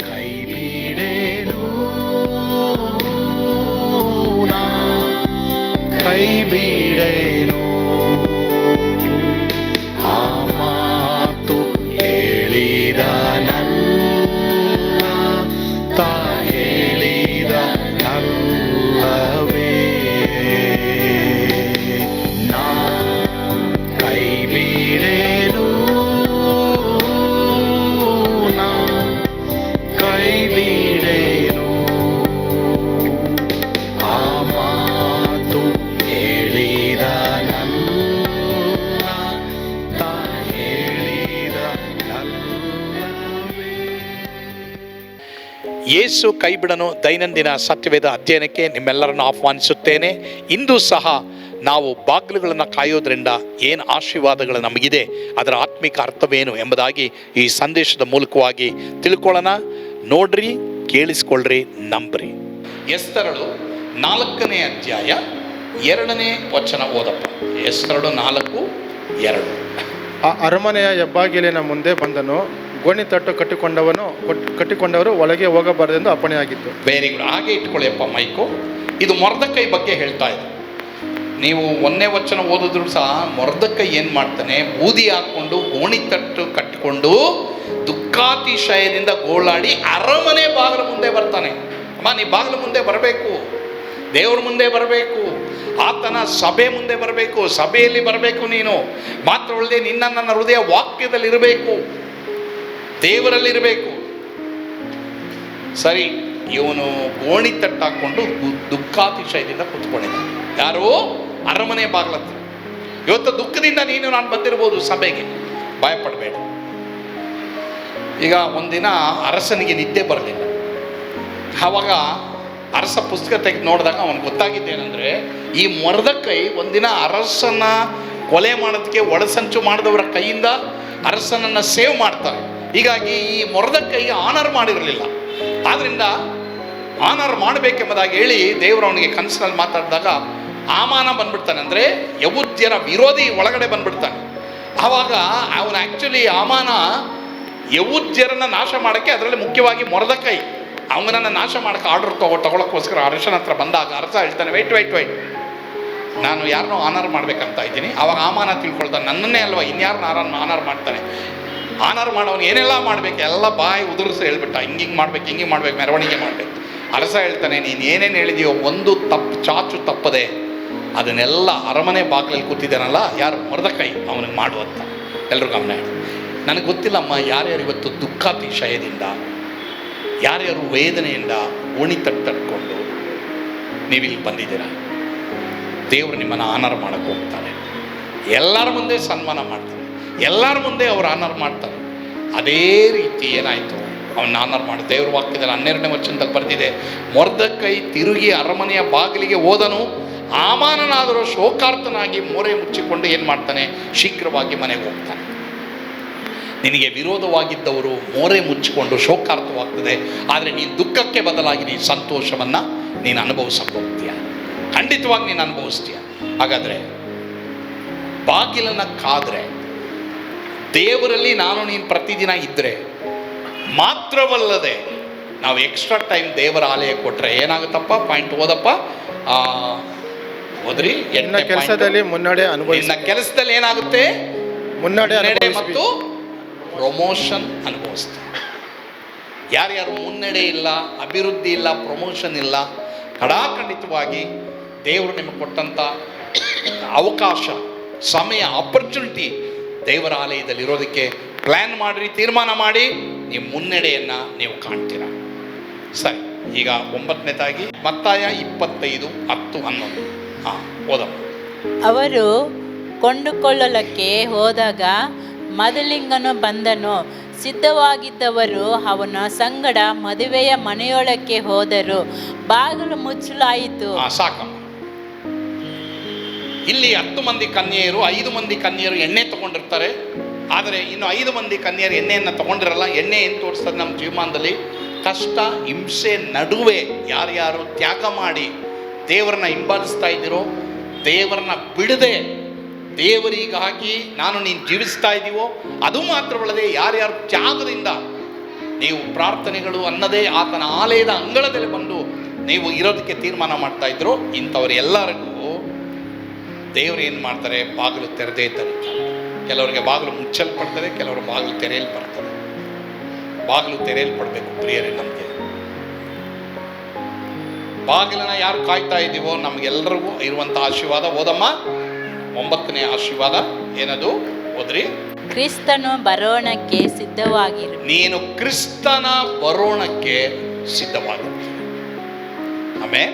ಕೈ ಬಿಡೇನು ಯೇಸು ಕೈಬಿಡನು ದೈನಂದಿನ ಸತ್ಯವೇದ ಅಧ್ಯಯನಕ್ಕೆ ನಿಮ್ಮೆಲ್ಲರನ್ನು ಆಹ್ವಾನಿಸುತ್ತೇನೆ. ಇಂದು ಸಹ ನಾವು ಬಾಗಿಲುಗಳನ್ನು ಕಾಯೋದ್ರಿಂದ ಏನು ಆಶೀರ್ವಾದಗಳು ನಮಗಿದೆ, ಅದರ ಆತ್ಮಿಕ ಅರ್ಥವೇನು ಎಂಬುದಾಗಿ ಈ ಸಂದೇಶದ ಮೂಲಕವಾಗಿ ತಿಳ್ಕೊಳ್ಳೋಣ. ನೋಡ್ರಿ, ಕೇಳಿಸ್ಕೊಳ್ರಿ, ನಂಬ್ರಿ. ಎಸ್ತರಳು ನಾಲ್ಕನೇ ಅಧ್ಯಾಯ ಎರಡನೇ ವಚನ ಓದಪ್ಪ. ಎಸ್ತರಳು ನಾಲ್ಕು, ಎರಡು. ಆ ಅರಮನೆಯ ಹೆಬ್ಬಾಗಿಲಿನ ಮುಂದೆ ಬಂದನು. ಗೋಣಿತಟ್ಟು ಕಟ್ಟಿಕೊಂಡವನು ಕೊಟ್- ಕಟ್ಟಿಕೊಂಡವರು ಒಳಗೆ ಹೋಗಬಾರದೆಂದು ಅಪ್ಪಣೆಯಾಗಿತ್ತು. ವೆರಿ ಗುಡ್ ಹಾಗೆ ಇಟ್ಕೊಳ್ಳಿಯಪ್ಪ ಮೈಕು. ಇದು ಮೊರ್ದಕೈ ಬಗ್ಗೆ ಹೇಳ್ತಾ ಇದೆ. ನೀವು ಒಂದೇ ವಚನ ಓದಿದ್ರು ಸಹ ಮೊರ್ದಕೈ ಏನು ಮಾಡ್ತಾನೆ? ಬೂದಿ ಹಾಕ್ಕೊಂಡು ಗೋಣಿ ತಟ್ಟು ಕಟ್ಟಿಕೊಂಡು ದುಃಖಾತಿಶಯದಿಂದ ಗೋಳಾಡಿ ಅರಮನೆ ಬಾಗಿಲ ಮುಂದೆ ಬರ್ತಾನೆ. ಅಮ್ಮ, ನೀ ಬಾಗಿಲ ಮುಂದೆ ಬರಬೇಕು. ದೇವ್ರ ಮುಂದೆ ಬರಬೇಕು. ಆತನ ಸಭೆ ಮುಂದೆ ಬರಬೇಕು. ಸಭೆಯಲ್ಲಿ ಬರಬೇಕು ನೀನು. ಮಾತ್ರವಲ್ಲದೆ ನಿನ್ನ ನನ್ನ ಹೃದಯ ವಾಕ್ಯದಲ್ಲಿ ಇರಬೇಕು ದೇವರಲ್ಲಿರಬೇಕು. ಸರಿ, ಇವನು ಗೋಣಿ ತಟ್ಟಾಕೊಂಡು ದುಃಖಾತಿಶಯದಿಂದ ಕೂತ್ಕೊಂಡಿದ್ದ ಯಾರೋ? ಅರಮನೆ ಬಾಗ್ಲತ್ತ. ಇವತ್ತು ದುಃಖದಿಂದ ನೀನು ನಾನು ಬಂದಿರ್ಬೋದು ಸಭೆಗೆ. ಭಯಪಡಬೇಡ. ಈಗ ಒಂದಿನ ಅರಸನಿಗೆ ನಿದ್ದೆ ಬರಲಿಲ್ಲ. ಆವಾಗ ಅರಸ ಪುಸ್ತಕ ತೆಗೆದು ನೋಡಿದಾಗ ಅವನಿಗೆ ಗೊತ್ತಾಗಿದ್ದೇನೆಂದರೆ, ಈ ಮರದ ಕೈ ಒಂದಿನ ಅರಸನ ಕೊಲೆ ಮಾಡೋದಕ್ಕೆ ಒಳಸಂಚು ಮಾಡಿದವರ ಕೈಯಿಂದ ಅರಸನನ್ನು ಸೇವ್ ಮಾಡ್ತಾರೆ. ಹೀಗಾಗಿ ಈ ಮೊರದಕ್ಕೈಗೆ ಆನರ್ ಮಾಡಿರಲಿಲ್ಲ. ಆದ್ರಿಂದ ಆನರ್ ಮಾಡಬೇಕೆಂಬುದಾಗಿ ಹೇಳಿ ದೇವರು ಅವನಿಗೆ ಕನಸಿನಲ್ಲಿ ಮಾತಾಡಿದಾಗ ಆಮಾನ ಬಂದ್ಬಿಡ್ತಾನೆ. ಅಂದರೆ ಯವುದ್ಯರ ವಿರೋಧಿ ಒಳಗಡೆ ಬಂದ್ಬಿಡ್ತಾನೆ. ಆವಾಗ ಅವನು ಆ್ಯಕ್ಚುಲಿ ಆಮಾನ ಯವುದ್ಯರನ್ನ ನಾಶ ಮಾಡೋಕ್ಕೆ ಅದರಲ್ಲಿ ಮುಖ್ಯವಾಗಿ ಮೊರದಕೈ ಅವನನ್ನು ನಾಶ ಮಾಡೋಕ್ಕೆ ಆರ್ಡರ್ ತಗೋ, ತಗೊಳಕ್ಕೋಸ್ಕರ ಅರಸನ ಹತ್ರ ಬಂದಾಗ ಅರಸ ಹೇಳ್ತಾನೆ ವೈಟ್ ವೈಟ್ ವೈಟ್ ನಾನು ಯಾರನ್ನೋ ಆನರ್ ಮಾಡ್ಬೇಕಂತ ಇದ್ದೀನಿ. ಅವಾಗ ಆಮಾನ ತಿಳ್ಕೊಳ್ತಾನೆ. ನನ್ನನ್ನೇ ಅಲ್ವಾ? ಇನ್ಯಾರನ್ನ ಆರನ್ನು ಆನರ್ ಮಾಡ್ತಾನೆ? ಆನರ್ ಮಾಡೋನು ಏನೆಲ್ಲ ಮಾಡ್ಬೇಕು? ಎಲ್ಲ ಬಾಯಿ ಉದುರಿಸಿ ಹೇಳ್ಬಿಟ್ಟ ಹಿಂಗೆ ಮಾಡ್ಬೇಕು ಹಿಂಗೆ ಮಾಡ್ಬೇಕು, ಮೆರವಣಿಗೆ ಮಾಡ್ಬೇಕು. ಅರಸ ಹೇಳ್ತಾನೆ, ನೀನು ಏನೇನು ಹೇಳಿದೆಯೋ ಒಂದು ತಪ್ಪು, ಚಾಚು ತಪ್ಪದೆ, ಅದನ್ನೆಲ್ಲ ಅರಮನೆ ಬಾಗಿಲಲ್ಲಿ ಕೂತಿದ್ದಾನಲ್ಲ, ಯಾರು? ಮರದ ಕೈ ಅವನಿಗೆ ಮಾಡುವಂತ ಎಲ್ಲರೂ ಗಮನ ನನಗೆ ಗೊತ್ತಿಲ್ಲಮ್ಮ, ಯಾರ್ಯಾರು ಇವತ್ತು ದುಃಖಾತಿಶಯದಿಂದ, ಯಾರ್ಯಾರು ವೇದನೆಯಿಂದ ಓಣಿ ತಟ್ಟಟ್ಕೊಂಡು ನೀವಿಲ್ಲಿ ಬಂದಿದ್ದೀರಾ? ದೇವರು ನಿಮ್ಮನ್ನು ಆನರ್ ಮಾಡೋಕ್ಕೆ ಹೋಗ್ತಾರೆ. ಎಲ್ಲರ ಮುಂದೆ ಸನ್ಮಾನ ಮಾಡ್ತಾರೆ ಎಲ್ಲರ ಮುಂದೆ ಅವರು ಆನರ್ ಮಾಡ್ತಾರೆ. ಅದೇ ರೀತಿ ಏನಾಯಿತು? ಅವನ್ನ ಆನರ್ ಮಾಡಿ ದೇವ್ರ ವಾಕ್ಯದಲ್ಲಿ ಹನ್ನೆರಡನೇ ವಚನದಲ್ಲಿ ಬರ್ತಿದೆ ಕೈ ತಿರುಗಿ ಅರಮನೆಯ ಬಾಗಿಲಿಗೆ ಹೋದನು ಆಮಾನನಾದರೂ ಶೋಕಾರ್ತನಾಗಿ ಮೋರೆ ಮುಚ್ಚಿಕೊಂಡು ಏನು ಮಾಡ್ತಾನೆ? ಶೀಘ್ರವಾಗಿ ಮನೆಗೆ ಹೋಗ್ತಾನೆ. ನಿನಗೆ ವಿರೋಧವಾಗಿದ್ದವರು ಮೋರೆ ಮುಚ್ಚಿಕೊಂಡು ಶೋಕಾರ್ಥವಾಗ್ತದೆ ಆದರೆ ನೀನು ದುಃಖಕ್ಕೆ ಬದಲಾಗಿ ನೀನು ಸಂತೋಷವನ್ನು ನೀನು ಅನುಭವಿಸಕ್ಕೆ ಹೋಗ್ತೀಯ? ಖಂಡಿತವಾಗಿ ನೀನು ಅನುಭವಿಸ್ತೀಯ? ಹಾಗಾದರೆ, ಬಾಗಿಲನ್ನು ಕಾದ್ರೆ ದೇವರಲ್ಲಿ ನಾನು ನೀನು ಪ್ರತಿದಿನ ಇದ್ದರೆ ಮಾತ್ರವಲ್ಲದೆ ನಾವು ಎಕ್ಸ್ಟ್ರಾ ಟೈಮ್ ದೇವರ ಆಲಯ ಕೊಟ್ಟರೆ ಏನಾಗುತ್ತಪ್ಪ? ಪಾಯಿಂಟ್ ಓದಪ್ಪ ಓದ್ರಿ ಎಣ್ಣೆ ಕೆಲಸದಲ್ಲಿ ಮುನ್ನಡೆ ಅನುಭವ ನಿನ್ನ ಕೆಲಸದಲ್ಲಿ ಏನಾಗುತ್ತೆ? ಮುನ್ನಡೆ ಮುನ್ನಡೆ ಮತ್ತು ಪ್ರಮೋಷನ್ ಅನುಭವಿಸ್ತೀವಿ ಯಾರ್ಯಾರು ಮುನ್ನಡೆ ಇಲ್ಲ ಅಭಿವೃದ್ಧಿ ಇಲ್ಲ ಪ್ರಮೋಷನ್ ಇಲ್ಲ ಕಡಾಖಂಡಿತವಾಗಿ ದೇವರು ನಿಮಗೆ ಕೊಟ್ಟಂಥ ಅವಕಾಶ ಸಮಯ ಆಪರ್ಚುನಿಟಿ ದೇವರ ಆಲಯದಲ್ಲಿ ಇರೋದಕ್ಕೆ ಪ್ಲ್ಯಾನ್ ಮಾಡಿರಿ ತೀರ್ಮಾನ ಮಾಡಿ ನಿಮ್ಮ ಮುನ್ನಡೆಯನ್ನು ನೀವು ಕಾಣ್ತೀರ. ಸರಿ ಈಗ ಒಂಬತ್ತನೇದಾಗಿ ಮತ್ತಾಯ ಇಪ್ಪತ್ತೈದು ಹತ್ತು ಹನ್ನೊಂದು. ಹಾಂ ಓದಮ್ಮ. ಅವರು ಕೊಂಡುಕೊಳ್ಳಲಕ್ಕೆ ಹೋದಾಗ ಮದಲಿಂಗನು ಬಂದನು. ಸಿದ್ಧವಾಗಿದ್ದವರು ಅವನ ಸಂಗಡ ಮದುವೆಯ ಮನೆಯೊಳಕ್ಕೆ ಹೋದರು. ಬಾಗಿಲು ಮುಚ್ಚಲಾಯಿತು. ಸಾಕಮ್ಮ. ಇಲ್ಲಿ ಹತ್ತು ಮಂದಿ ಕನ್ಯೆಯರು, ಐದು ಮಂದಿ ಕನ್ಯೆಯರು ಎಣ್ಣೆ ತಗೊಂಡಿರ್ತಾರೆ. ಆದರೆ ಇನ್ನು ಐದು ಮಂದಿ ಕನ್ಯರು ಎಣ್ಣೆಯನ್ನು ತಗೊಂಡಿರಲ್ಲ, ಎಣ್ಣೆ ಏನು ತೋರಿಸ್ತದೆ ನಮ್ಮ ಜೀವಮಾನದಲ್ಲಿ? ಕಷ್ಟ, ಹಿಂಸೆ, ನಡುವೆ ಯಾರ್ಯಾರು ತ್ಯಾಗ ಮಾಡಿ ದೇವರನ್ನ ಹಿಂಬಾಲಿಸ್ತಾ ಇದ್ದೀರೋ, ದೇವರನ್ನ ಬಿಡದೆ ದೇವರಿಗಾಗಿ ನಾನು ನೀನು ಜೀವಿಸ್ತಾ ಇದ್ದೀವೋ ಅದು ಮಾತ್ರವಲ್ಲದೆ ಯಾರ್ಯಾರು ತ್ಯಾಗದಿಂದ ನೀವು ಪ್ರಾರ್ಥನೆಗಳು ಅನ್ನದೇ ಆತನ ಆಲಯದ ಅಂಗಳದಲ್ಲಿ ಬಂದು ನೀವು ಇರೋದಕ್ಕೆ ತೀರ್ಮಾನ ಮಾಡ್ತಾ ಇದ್ರು ಇಂಥವರೆಲ್ಲರಿಗೂ ದೇವರು ಏನು ಮಾಡ್ತಾರೆ? ಬಾಗಿಲು ತೆರೆದೇ ತರೀತಾರೆ ಕೆಲವರಿಗೆ ಬಾಗಿಲು ಮುಚ್ಚಲ್ಪಡ್ತದೆ ಕೆಲವರು ಬಾಗಿಲು ತೆರೆಯಲ್ಪಡ್ತದೆ. ಬಾಗಿಲು ತೆರೆಯಲ್ಪಡಬೇಕು ಪ್ರಿಯರೇ ನಮಗೆ. ಬಾಗಿಲನ್ನ ಯಾರು ಕಾಯ್ತಾ ಇದ್ದೀವೋ ನಮಗೆಲ್ಲರಿಗೂ ಇರುವಂಥ ಆಶೀರ್ವಾದ. ಓದಮ್ಮ ಒಂಬತ್ತನೇ ಆಶೀರ್ವಾದ. ಏನದು? ಓದ್ರಿ ಕ್ರಿಸ್ತನು ಬರೋಣಕ್ಕೆ ಸಿದ್ಧವಾಗಿರು. ನೀನು ಕ್ರಿಸ್ತನ ಬರೋಣಕ್ಕೆ ಸಿದ್ಧವಾಗಿರ್ತೀಯ ಆಮೇಲೆ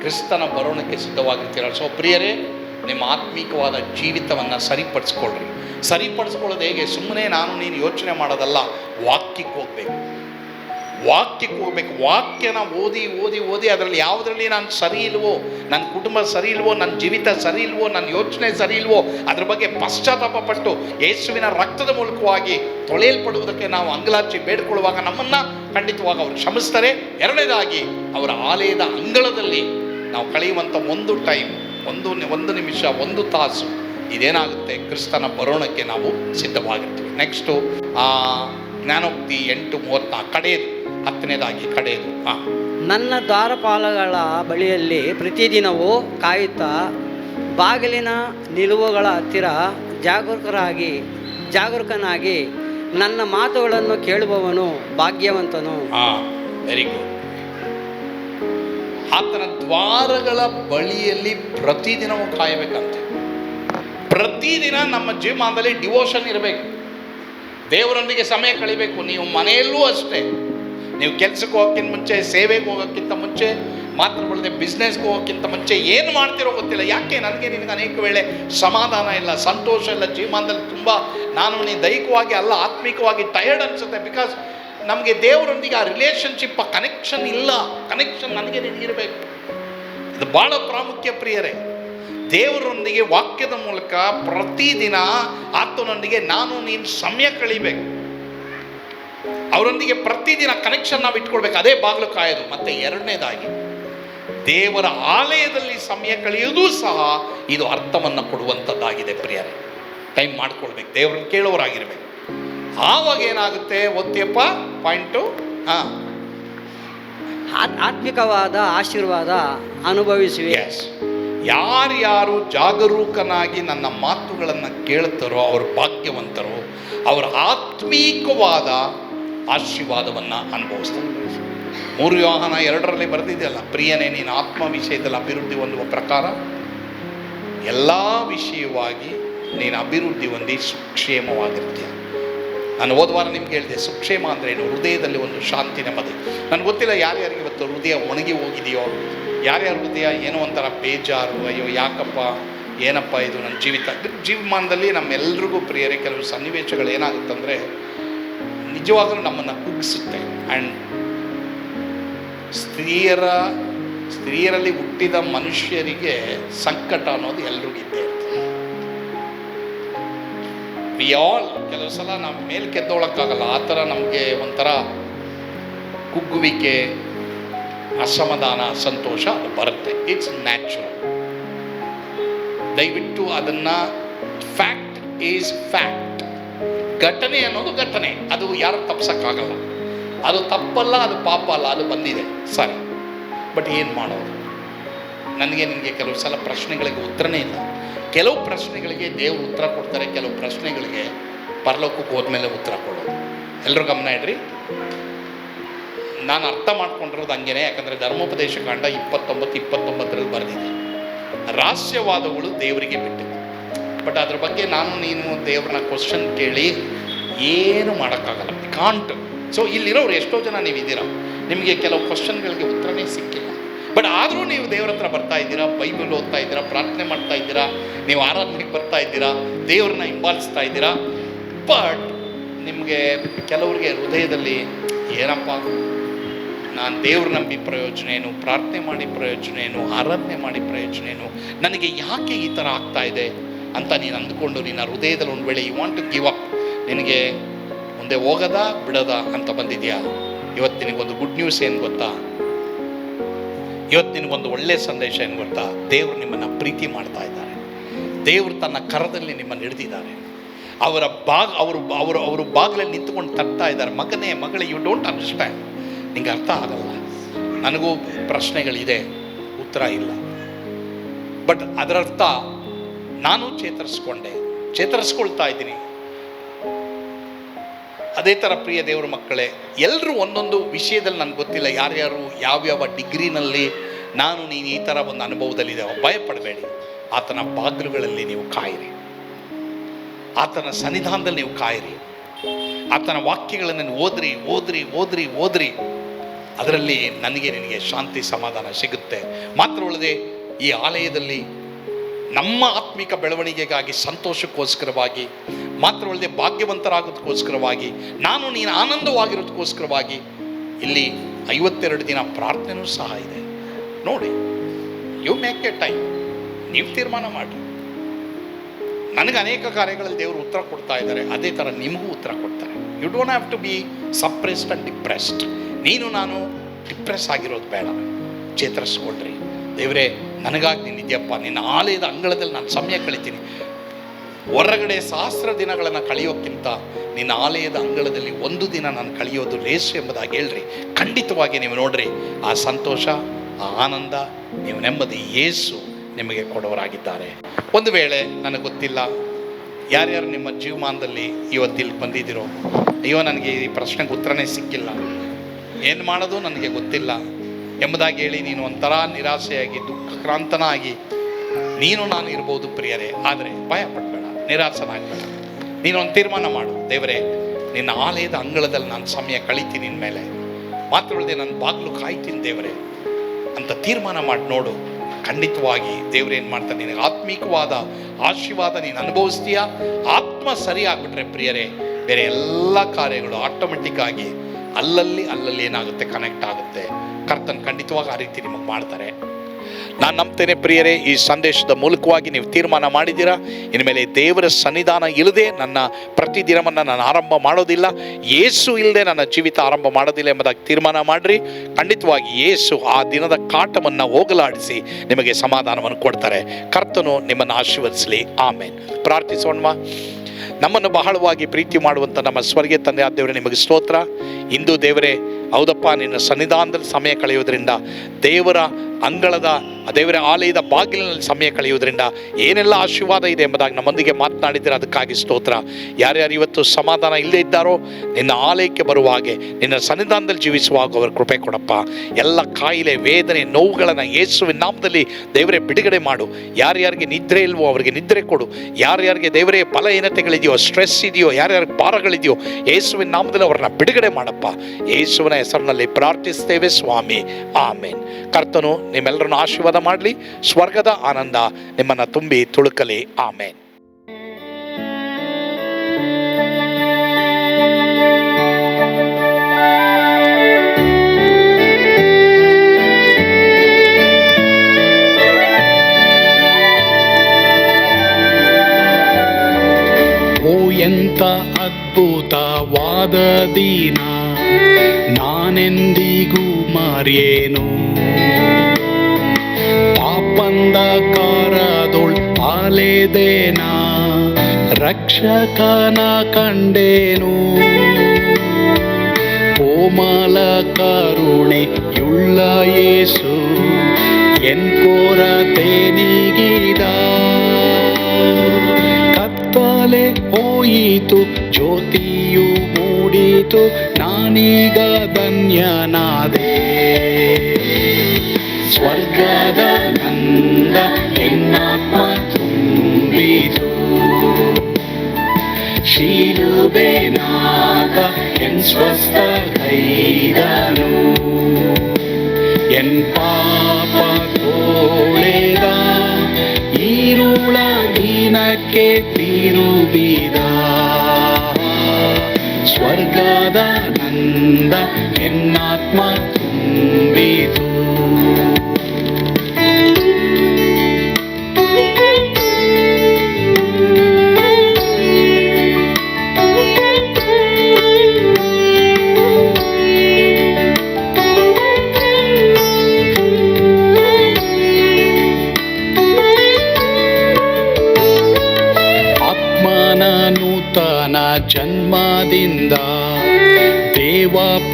ಕ್ರಿಸ್ತನ ಬರೋಣಕ್ಕೆ ಸಿದ್ಧವಾಗಿರ್ತೀರ. ಸೊ ಪ್ರಿಯರೇ ನಿಮ್ಮ ಆತ್ಮೀಕವಾದ ಜೀವಿತವನ್ನು ಸರಿಪಡಿಸ್ಕೊಳ್ರಿ. ಸರಿಪಡಿಸ್ಕೊಳ್ಳೋದು ಹೇಗೆ? ಸುಮ್ಮನೆ ನಾನು ನೀನು ಯೋಚನೆ ಮಾಡೋದಲ್ಲ, ವಾಕ್ಯಕ್ಕೆ ಹೋಗ್ಬೇಕು. ವಾಕ್ಯಕ್ಕೆ ಹೋಗ್ಬೇಕು. ವಾಕ್ಯನ ಓದಿ ಓದಿ ಓದಿ ಅದರಲ್ಲಿ ಯಾವುದರಲ್ಲಿ ನಾನು ಸರಿ ಇಲ್ವೋ, ನನ್ನ ಕುಟುಂಬ ಸರಿ ಇಲ್ವೋ, ನನ್ನ ಜೀವಿತ ಸರಿ ಇಲ್ವೋ, ನನ್ನ ಯೋಚನೆ ಸರಿ ಇಲ್ವೋ, ಅದ್ರ ಬಗ್ಗೆ ಪಶ್ಚಾತ್ತಾಪ ಪಟ್ಟು ಯೇಸುವಿನ ರಕ್ತದ ಮೂಲಕವಾಗಿ ತೊಳೆಯಲ್ಪಡುವುದಕ್ಕೆ ನಾವು ಅಂಗಲಾಚಿ ಬೇಡ್ಕೊಳ್ಳುವಾಗ ನಮ್ಮನ್ನು ಖಂಡಿತವಾಗಿ ಅವರು ಕ್ಷಮಿಸ್ತಾರೆ. ಎರಡನೇದಾಗಿ, ಅವರ ಆಲಯದ ಅಂಗಳದಲ್ಲಿ ನಾವು ಕಳೆಯುವಂಥ ಒಂದು ಟೈಮ್ ಒಂದು ಒಂದು ನಿಮಿಷ ಒಂದು ತಾಸು ಇದೇನಾಗುತ್ತೆ? ಕ್ರಿಸ್ತನ ಬರೋಣಕ್ಕೆ ನಾವು ಸಿದ್ಧವಾಗಿರ್ತೀವಿ. ನೆಕ್ಸ್ಟು ಜ್ಞಾನೋಕ್ತಿ ಎಂಟು ಮೂವತ್ತ ಕಡೆಯದು. ಹತ್ತನೇದಾಗಿ ಕಡೆಯದು. ಹಾಂ ನನ್ನ ದ್ವಾರಪಾಲಗಳ ಬಳಿಯಲ್ಲಿ ಪ್ರತಿದಿನವೂ ಕಾಯುತ್ತಾ ಬಾಗಿಲಿನ ನಿಲುವುಗಳ ಹತ್ತಿರ ಜಾಗರೂಕರಾಗಿ ಜಾಗರೂಕನಾಗಿ ನನ್ನ ಮಾತುಗಳನ್ನು ಕೇಳುವವನು ಭಾಗ್ಯವಂತನು. ಹಾಂ ವೆರಿ ಗುಡ್ ಆತನ ದ್ವಾರಗಳ ಬಳಿಯಲ್ಲಿ ಪ್ರತಿದಿನವೂ ಕಾಯಬೇಕಂತೆ. ಪ್ರತಿದಿನ ನಮ್ಮ ಜೀವನದಲ್ಲಿ ಡಿವೋಷನ್ ಇರಬೇಕು. ದೇವರೊಂದಿಗೆ ಸಮಯ ಕಳಿಬೇಕು. ನೀವು ಮನೆಯಲ್ಲೂ ಅಷ್ಟೇ. ನೀವು ಕೆಲಸಕ್ಕೆ ಹೋಗೋಕ್ಕಿಂತ ಮುಂಚೆ, ಸೇವೆಗೆ ಹೋಗೋಕ್ಕಿಂತ ಮುಂಚೆ ಮಾತ್ರವಲ್ಲದೆ ಬಿಸ್ನೆಸ್ಗೆ ಹೋಗೋಕ್ಕಿಂತ ಮುಂಚೆ ಏನು ಮಾಡ್ತಿರೋ ಗೊತ್ತಿಲ್ಲ. ಯಾಕೆ? ನನಗೆ ನಿನಗೆ ಅನೇಕ ವೇಳೆ ಸಮಾಧಾನ ಇಲ್ಲ, ಸಂತೋಷ ಇಲ್ಲ. ಜೀವನದಲ್ಲಿ ತುಂಬ ನಾನು ನೀ ದೈಹಿಕವಾಗಿ ಅಲ್ಲ, ಆತ್ಮಿಕವಾಗಿ ಟಯರ್ಡ್ ಅನಿಸುತ್ತೆ. ಬಿಕಾಸ್ ನಮಗೆ ದೇವರೊಂದಿಗೆ ಆ ರಿಲೇಷನ್ಶಿಪ್ ಕನೆಕ್ಷನ್ ಇಲ್ಲ. ಕನೆಕ್ಷನ್ ನನಗೆ ನಿನಗಿರಬೇಕು ಇದು ಭಾಳ ಪ್ರಾಮುಖ್ಯ ಪ್ರಿಯರೇ. ದೇವರೊಂದಿಗೆ ವಾಕ್ಯದ ಮೂಲಕ ಪ್ರತಿದಿನ ಆತನೊಂದಿಗೆ ನಾನು ನೀನು ಸಮಯ ಕಳಿಬೇಕು. ಅವರೊಂದಿಗೆ ಪ್ರತಿದಿನ ಕನೆಕ್ಷನ್ ನಾವು ಇಟ್ಕೊಳ್ಬೇಕು. ಅದೇ ಬಾಗಿಲು ಕಾಯೋದು. ಮತ್ತೆ ಎರಡನೇದಾಗಿ, ದೇವರ ಆಲಯದಲ್ಲಿ ಸಮಯ ಕಳೆಯುವುದೂ ಸಹ ಇದು ಅರ್ಥವನ್ನು ಕೊಡುವಂಥದ್ದಾಗಿದೆ ಪ್ರಿಯರೇ. ಟೈಮ್ ಮಾಡ್ಕೊಳ್ಬೇಕು. ದೇವರನ್ನು ಕೇಳೋರಾಗಿರ್ಬೇಕು. ಆವಾಗ ಏನಾಗುತ್ತೆ? ಒತ್ತಿಯಪ್ಪ ಪಾಯಿಂಟು ಹಾಂ. ಆತ್- ಆತ್ಮಿಕವಾದ ಆಶೀರ್ವಾದ ಅನುಭವಿಸುವೆ. ಯಾರ್ಯಾರು ಜಾಗರೂಕನಾಗಿ ನನ್ನ ಮಾತುಗಳನ್ನು ಕೇಳ್ತಾರೋ ಅವರು ಭಾಗ್ಯವಂತರು ಅವರ ಆತ್ಮೀಕವಾದ ಆಶೀರ್ವಾದವನ್ನು ಅನುಭವಿಸ್ತಾರೆ. ಮೂರು ವ್ಯವಹಾನ ಎರಡರಲ್ಲಿ ಬರೆದಿದೆಯಲ್ಲ ಪ್ರಿಯನೇ ನೀನು ಆತ್ಮ ವಿಷಯದಲ್ಲಿ ಅಭಿವೃದ್ಧಿ ಹೊಂದುವ ಪ್ರಕಾರ ಎಲ್ಲ ವಿಷಯವಾಗಿ ನೀನು ಅಭಿವೃದ್ಧಿ ಹೊಂದಿ ಸುಕ್ಷೇಮವಾಗಿರ್ತೀಯ. ನಾನು ಹೋದ ವಾರ ನಿಮ್ಗೆ ಹೇಳಿದೆ, ಸುಕ್ಷೇಮ ಅಂದರೆ ಏನು? ಹೃದಯದಲ್ಲಿ ಒಂದು ಶಾಂತಿ ನೆಮ್ಮದಿ. ನನಗೆ ಗೊತ್ತಿಲ್ಲ ಯಾರ್ಯಾರಿಗೆ ಇವತ್ತು ಹೃದಯ ಒಣಗಿ ಹೋಗಿದೆಯೋ. ಯಾರ್ಯಾರ ಹೃದಯ? ಏನೋ ಒಂಥರ ಬೇಜಾರು, ಅಯ್ಯೋ, ಯಾಕಪ್ಪ? ಏನಪ್ಪ ಇದು ನನ್ನ ಜೀವಿತ? ಜೀವಮಾನದಲ್ಲಿ ನಮ್ಮೆಲ್ರಿಗೂ ಪ್ರಿಯರೇ, ಕೆಲವು ಸನ್ನಿವೇಶಗಳು ಏನಾಗುತ್ತಂದರೆ ನಿಜವಾಗಲೂ ನಮ್ಮನ್ನು ಕುಗ್ಗಿಸುತ್ತೆ ಆ್ಯಂಡ್ ಸ್ತ್ರೀಯರ, ಸ್ತ್ರೀಯರಲ್ಲಿ ಹುಟ್ಟಿದ ಮನುಷ್ಯರಿಗೆ ಸಂಕಟ ಅನ್ನೋದು ಎಲ್ರಿಗೂ ಇದ್ದೇ ಇರ್ತದೆ ವಿ ಆಲ್ ಕೆಲವು ಸಲ ನಾವು ಮೇಲೆ ಕೆದ್ದೋಳಕ್ಕಾಗಲ್ಲ. ಆ ಥರ ನಮಗೆ ಒಂಥರ ಕುಗ್ಗುವಿಕೆ, ಅಸಮಾಧಾನ, ಸಂತೋಷ ಅದು ಬರುತ್ತೆ. ಇಟ್ಸ್ ನ್ಯಾಚುರಲ್ ದಯವಿಟ್ಟು ಅದನ್ನು ಫ್ಯಾಕ್ಟ್ ಈಸ್ ಫ್ಯಾಕ್ಟ್ ಘಟನೆ ಅನ್ನೋದು ಘಟನೆ. ಅದು ಯಾರು ತಪ್ಪಿಸೋಕ್ಕಾಗಲ್ಲ ಅದು ತಪ್ಪಲ್ಲ, ಅದು ಪಾಪ ಅಲ್ಲ, ಅದು ಬಂದಿದೆ. ಸರಿ. ಬಟ್ ಏನು ಮಾಡೋದು? ನನಗೆ ನಿಮಗೆ ಕೆಲವು ಸಲ ಪ್ರಶ್ನೆಗಳಿಗೆ ಉತ್ತರನೇ ಇಲ್ಲ. ಕೆಲವು ಪ್ರಶ್ನೆಗಳಿಗೆ ದೇವರು ಉತ್ತರ ಕೊಡ್ತಾರೆ, ಕೆಲವು ಪ್ರಶ್ನೆಗಳಿಗೆ ಪರಲೋಕಕ್ಕೆ ಹೋದ್ಮೇಲೆ ಉತ್ತರ ಕೊಡೋದು. ಎಲ್ಲರೂ ಗಮನ ಇಡ್ರಿ. ನಾನು ಅರ್ಥ ಮಾಡ್ಕೊಂಡಿರೋದು ಹಂಗೇನೆ, ಯಾಕಂದರೆ ಧರ್ಮೋಪದೇಶ ಕಾಂಡ ಇಪ್ಪತ್ತೊಂಬತ್ತು, ಇಪ್ಪತ್ತೊಂಬತ್ತರಲ್ಲಿ ಬರೆದಿದೆ. ರಹಸ್ಯವಾದಗಳು ದೇವರಿಗೆ ಬಿಟ್ಟಿದೆ. ಬಟ್ ಅದ್ರ ಬಗ್ಗೆ ನಾನು, ನೀನು ದೇವ್ರನ್ನ ಕ್ವಶನ್ ಕೇಳಿ ಏನು ಮಾಡೋಕ್ಕಾಗಲ್ಲ. ಕಾಂಟ್ ಸೊ ಇಲ್ಲಿರೋರು ಎಷ್ಟೋ ಜನ ನೀವು ಇದ್ದೀರಾ ನಿಮಗೆ ಕೆಲವು ಕ್ವಶನ್ಗಳಿಗೆ ಉತ್ತರನೇ ಸಿಕ್ಕಿಲ್ಲ. ಬಟ್ ಆದರೂ ನೀವು ದೇವ್ರ ಹತ್ರ ಬರ್ತಾ ಇದ್ದೀರಾ ಬೈಬಲ್ ಓದ್ತಾ ಇದ್ದೀರಾ, ಪ್ರಾರ್ಥನೆ ಮಾಡ್ತಾ ಇದ್ದೀರಾ, ನೀವು ಆರಾಧನೆಗೆ ಬರ್ತಾ ಇದ್ದೀರಾ, ದೇವ್ರನ್ನ ಹಿಂಬಾಲಿಸ್ತಾ ಇದ್ದೀರಾ ಬಟ್ ನಿಮಗೆ ಕೆಲವರಿಗೆ ಹೃದಯದಲ್ಲಿ ಏನಪ್ಪ? ನಾನು ದೇವ್ರ ನಂಬಿ ಪ್ರಯೋಜನ ಏನು ಪ್ರಾರ್ಥನೆ ಮಾಡಿ ಪ್ರಯೋಜನ ಏನು ಆರಾಧನೆ ಮಾಡಿ ಪ್ರಯೋಜನ ಏನು ನನಗೆ ಯಾಕೆ ಈ ಥರ ಆಗ್ತಾ ಇದೆ ಅಂತ ನೀನು ಅಂದ್ಕೊಂಡು ನಿನ್ನ ಹೃದಯದಲ್ಲಿ ಒಂದು ವೇಳೆ you want to give up ನಿನಗೆ ಮುಂದೆ ಹೋಗದ, ಬಿಡದ ಅಂತ ಬಂದಿದೆಯಾ? ಇವತ್ತು ನಿನಗೊಂದು ಗುಡ್ ನ್ಯೂಸ್ ಏನು ಗೊತ್ತಾ? ಇವತ್ತು ನಿನಗೊಂದು ಒಳ್ಳೆಯ ಸಂದೇಶ ಏನು ಗೊತ್ತಾ? ದೇವರು ನಿಮ್ಮನ್ನು ಪ್ರೀತಿ ಮಾಡ್ತಾ ಇದ್ದಾರೆ. ದೇವರು ತನ್ನ ಕರದಲ್ಲಿ ನಿಮ್ಮನ್ನು ಹಿಡಿದಿದ್ದಾರೆ. ಅವರ ಬಾಗ್ ಅವರು ಅವರು ಅವರು ಬಾಗಿಲಲ್ಲಿ ನಿಂತ್ಕೊಂಡು ತಟ್ತಾ ಇದ್ದಾರೆ. ಮಗನೇ, ಮಗಳೇ ಯು ಡೋಂಟ್ ಅಂಡರ್ಸ್ಟ್ಯಾಂಡ್ ನಿಂಗೆ ಅರ್ಥ ಆಗಲ್ಲ. ನನಗೂ ಪ್ರಶ್ನೆಗಳಿದೆ. ಉತ್ತರ ಇಲ್ಲ. ಬಟ್ ಅದರರ್ಥ, ನಾನು ಚೇತರಿಸ್ಕೊಂಡೆ. ಚೇತರಿಸ್ಕೊಳ್ತಾ ಇದ್ದೀನಿ. ಅದೇ ಥರ ಪ್ರಿಯ ದೇವರ ಮಕ್ಕಳೇ ಎಲ್ಲರೂ ಒಂದೊಂದು ವಿಷಯದಲ್ಲಿ ನನಗೆ ಗೊತ್ತಿಲ್ಲ ಯಾರ್ಯಾರು ಯಾವ್ಯಾವ ಡಿಗ್ರಿನಲ್ಲಿ ನಾನು ನೀನು ಈ ಥರ ಒಂದು ಅನುಭವದಲ್ಲಿದ್ದಾವೆ ಭಯಪಡಬೇಡಿ. ಆತನ ಬಾಗಿಲುಗಳಲ್ಲಿ ನೀವು ಕಾಯಿರಿ. ಆತನ ಸನ್ನಿಧಾನದಲ್ಲಿ ನೀವು ಕಾಯಿರಿ. ಆತನ ವಾಕ್ಯಗಳನ್ನು ಓದ್ರಿ ಓದ್ರಿ ಓದ್ರಿ ಓದ್ರಿ. ಅದರಲ್ಲಿ ನನಗೆ ನಿನಗೆ ಶಾಂತಿ ಸಮಾಧಾನ ಸಿಗುತ್ತೆ. ಮಾತ್ರವಲ್ಲದೆ ಈ ಆಲಯದಲ್ಲಿ ನಮ್ಮ ಆತ್ಮಿಕ ಬೆಳವಣಿಗೆಗಾಗಿ ಸಂತೋಷಕ್ಕೋಸ್ಕರವಾಗಿ ಮಾತ್ರವಲ್ಲದೆ ಭಾಗ್ಯವಂತರಾಗೋದಕ್ಕೋಸ್ಕರವಾಗಿ, ನಾನು ನೀನು ಆನಂದವಾಗಿರೋದಕ್ಕೋಸ್ಕರವಾಗಿ ಇಲ್ಲಿ ಐವತ್ತೆರಡು ದಿನ ಪ್ರಾರ್ಥನೆಯೂ ಸಹ ಇದೆ. ನೋಡಿ ಯು ಮೇಕ್ ಎ ಟೈಮ್ ನೀವು ತೀರ್ಮಾನ ಮಾಡಿ. ನನಗೆ ಅನೇಕ ಕಾರ್ಯಗಳಲ್ಲಿ ದೇವರು ಉತ್ತರ ಕೊಡ್ತಾ ಇದ್ದಾರೆ. ಅದೇ ಥರ ನಿಮಗೂ ಉತ್ತರ ಕೊಡ್ತಾರೆ. You don't have to be suppressed and depressed ನೀನು, ನಾನು ಡಿಪ್ರೆಸ್ ಆಗಿರೋದು ಬೇಡ. ಚೇತರಿಸ್ಕೊಳ್ರಿ. ದೇವರೇ, ನನಗಾಗಿ ನೀನಿದೆಯಪ್ಪ ನಿನ್ನ ಆಲಯದ ಅಂಗಳದಲ್ಲಿ ನಾನು ಸಮಯ ಕಳಿತೀನಿ. ಹೊರಗಡೆ ಸಹಸ್ರ ದಿನಗಳನ್ನು ಕಳೆಯೋಕ್ಕಿಂತ ನಿನ್ನ ಆಲಯದ ಅಂಗಳದಲ್ಲಿ ಒಂದು ದಿನ ನಾನು ಕಳೆಯೋದು ಲೇಸು ಎಂಬುದಾಗಿ ಹೇಳ್ರಿ. ಖಂಡಿತವಾಗಿ ನೀವು ನೋಡ್ರಿ, ಆ ಸಂತೋಷ, ಆ ಆನಂದ ನೀವು ನೆಮ್ಮದಿ ಏಸು ನಿಮಗೆ ಕೊಡೋರಾಗಿದ್ದಾರೆ ಒಂದು ವೇಳೆ ನನಗೆ ಗೊತ್ತಿಲ್ಲ, ಯಾರ್ಯಾರು ನಿಮ್ಮ ಜೀವಮಾನದಲ್ಲಿ ಇವತ್ತಿಲ್ಲಿ ಬಂದಿದ್ದೀರೋ, ಅಯ್ಯೋ, ನನಗೆ ಈ ಪ್ರಶ್ನೆಗೆ ಉತ್ತರನೇ ಸಿಕ್ಕಿಲ್ಲ. ಏನು ಮಾಡೋದು ನನಗೆ ಗೊತ್ತಿಲ್ಲ. ಎಂಬುದಾಗಿ ಹೇಳಿ ನೀನು ಒಂಥರ ನಿರಾಸೆಯಾಗಿ ದುಃಖಕ್ರಾಂತನಾಗಿ ನೀನು ನಾನು ಇರ್ಬೋದು ಪ್ರಿಯರೇ. ಆದರೆ ಭಯ ಪಡಬೇಡ ನಿರಾಸನಾಗಬೇಡ ನೀನು ಒಂದು ತೀರ್ಮಾನ ಮಾಡು. ದೇವರೇ, ನಿನ್ನ ಆಲಯದ ಅಂಗಳದಲ್ಲಿ ನಾನು ಸಮಯ ಕಳೀತೀನಿ ನಿನ್ನ ಮೇಲೆ. ಮಾತ್ರವಲ್ಲದೆ ನನ್ನ ಬಾಗಿಲು ಕಾಯ್ತೀನಿ ದೇವರೇ. ಅಂತ ತೀರ್ಮಾನ ಮಾಡಿ ನೋಡು. ಖಂಡಿತವಾಗಿ ದೇವರೇನು ಮಾಡ್ತಾನೆ ನಿನಗೆ ಆತ್ಮೀಕವಾದ ಆಶೀರ್ವಾದ ನೀನು ಅನುಭವಿಸ್ತೀಯಾ? ಆತ್ಮ ಸರಿ ಆಗ್ಬಿಟ್ರೆ ಪ್ರಿಯರೇ, ಬೇರೆ ಎಲ್ಲ ಕಾರ್ಯಗಳು ಆಟೋಮೆಟಿಕ್ ಆಗಿ ಅಲ್ಲಲ್ಲಿ ಅಲ್ಲಲ್ಲಿ ಏನಾಗುತ್ತೆ? ಕನೆಕ್ಟ್ ಆಗುತ್ತೆ. ಕರ್ತನ್ ಖಂಡಿತವಾಗಿ ಆ ರೀತಿ ನಿಮಗೆ ಮಾಡ್ತಾರೆ. ನಾನು ನಂಬ್ತೇನೆ ಪ್ರಿಯರೇ, ಈ ಸಂದೇಶದ ಮೂಲಕವಾಗಿ ನೀವು ತೀರ್ಮಾನ ಮಾಡಿದ್ದೀರಾ? ಇನ್ಮೇಲೆ ದೇವರ ಸನ್ನಿಧಾನ ಇಲ್ಲದೆ ನನ್ನ ಪ್ರತಿದಿನವನ್ನು ನಾನು ಆರಂಭ ಮಾಡೋದಿಲ್ಲ. ಏಸು ಇಲ್ಲದೆ ನನ್ನ ಜೀವಿತ ಆರಂಭ ಮಾಡೋದಿಲ್ಲ ಎಂಬುದಾಗಿ ತೀರ್ಮಾನ ಮಾಡಿರಿ. ಖಂಡಿತವಾಗಿ ಏಸು ಆ ದಿನದ ಕಾಟವನ್ನು ಹೋಗಲಾಡಿಸಿ ನಿಮಗೆ ಸಮಾಧಾನವನ್ನು ಕೊಡ್ತಾರೆ. ಕರ್ತನು ನಿಮ್ಮನ್ನು ಆಶೀರ್ವದಿಸಲಿ. ಆಮೇಲೆ ಪ್ರಾರ್ಥಿಸೋಣ ನಮ್ಮನ್ನು ಬಹಳವಾಗಿ ಪ್ರೀತಿ ಮಾಡುವಂಥ ನಮ್ಮ ಸ್ವರ್ಗೀಯ ತಂದೆ ಆ ದೇವರೇ ನಿಮಗೆ ಸ್ತೋತ್ರ. ಇಂದು ದೇವರೇ ಹೌದಪ್ಪ, ನಿನ್ನ ಸನ್ನಿಧಾನದಲ್ಲಿ ಸಮಯ ಕಳೆಯೋದ್ರಿಂದ ದೇವರ ಅಂಗಳದ, ದೇವರ ಆಲಯದ ಬಾಗಿಲಿನಲ್ಲಿ ಸಮಯ ಕಳೆಯೋದ್ರಿಂದ ಏನೆಲ್ಲ ಆಶೀರ್ವಾದ ಇದೆ ಎಂಬುದಾಗಿ ನಮ್ಮೊಂದಿಗೆ ಮಾತನಾಡಿದ್ದೀರ. ಅದಕ್ಕಾಗಿ ಸ್ತೋತ್ರ. ಯಾರ್ಯಾರು ಇವತ್ತು ಸಮಾಧಾನ ಇಲ್ಲದೇ ಇದ್ದಾರೋ, ನಿನ್ನ ಆಲಯಕ್ಕೆ ಬರುವ ಹಾಗೆ, ನಿನ್ನ ಸನ್ನಿಧಾನದಲ್ಲಿ ಜೀವಿಸುವಾಗ ಅವರ ಕೃಪೆ ಕೊಡಪ್ಪ. ಎಲ್ಲ ಕಾಯಿಲೆ, ವೇದನೆ, ನೋವುಗಳನ್ನು ಯೇಸುವಿನ ನಾಮದಲ್ಲಿ ದೇವರೇ ಬಿಡುಗಡೆ ಮಾಡು. ಯಾರ್ಯಾರಿಗೆ ನಿದ್ರೆ ಇಲ್ವೋ ಅವರಿಗೆ ನಿದ್ರೆ ಕೊಡು. ಯಾರ್ಯಾರಿಗೆ ದೇವರೇ ಬಲಹೀನತೆಗಳಿದೆಯೋ, ಸ್ಟ್ರೆಸ್ ಇದೆಯೋ, ಯಾರ್ಯಾರಿಗೆ ಭಾರಗಳಿದೆಯೋ, ಯೇಸುವಿನ ನಾಮದಲ್ಲಿ ಅವರನ್ನ ಬಿಡುಗಡೆ ಮಾಡಪ್ಪ. ಯೇಸುವಿನ ಹೆಸರಿನಲ್ಲಿ ಪ್ರಾರ್ಥಿಸ್ತೇವೆ ಸ್ವಾಮಿ. ಆಮೇನ್. ಕರ್ತನು ನಿಮ್ಮೆಲ್ಲರನ್ನು ಆಶೀರ್ವಾದ ಮಾಡಲಿ, ಸ್ವರ್ಗದ ಆನಂದ ನಿಮ್ಮನ್ನು ತುಂಬಿ ತುಳುಕಲಿ. ಆಮೇನ್. ಎಂತ ಅದ್ಭುತವಾದ ದಿನ. ನಾನೆಂದಿಗೂ ಮಾರಿಯೇನು? ಪಾಪಂದ ಕಾರದೊಳ್ ಅಲೆದೇನ ರಕ್ಷಕನ ಕಂಡೇನು? ಕೋಮಲ ಕರುಣೆಯುಳ್ಳ ಯೇಸು ಎನ್ ಕೊರತೆ ನೀಗಿದ ಕತ್ತಲೆ ಹೋಯಿತು ಜ್ಯೋತಿಯು ಮೂಡಿತು ನಾನೀಗ ಧನ್ಯನಾದೆ. ಸ್ವರ್ಗದ ನಂದ ಎನ್ನಾತ್ಮ ತುಂಬಿತು. ಶಿಲುಬೆನಾದ ಎನ್ ಸ್ವಸ್ಥ ಕೈದನು. ಎನ್ ಪಾಪ ತೋಳೆದ ಈರುಳ ದಿನಕ್ಕೆ ತಿರುಬಿದ. ಸ್ವರ್ಗದ ನಂದ ಎನ್ನಾತ್ಮ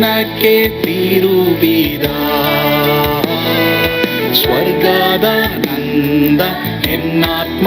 ദിനಕ್ಕೆ ತಿರುಬಿದ ಸ್ವರ್ಗದ ನಂದ ಎನ್ನಾತ್ಮ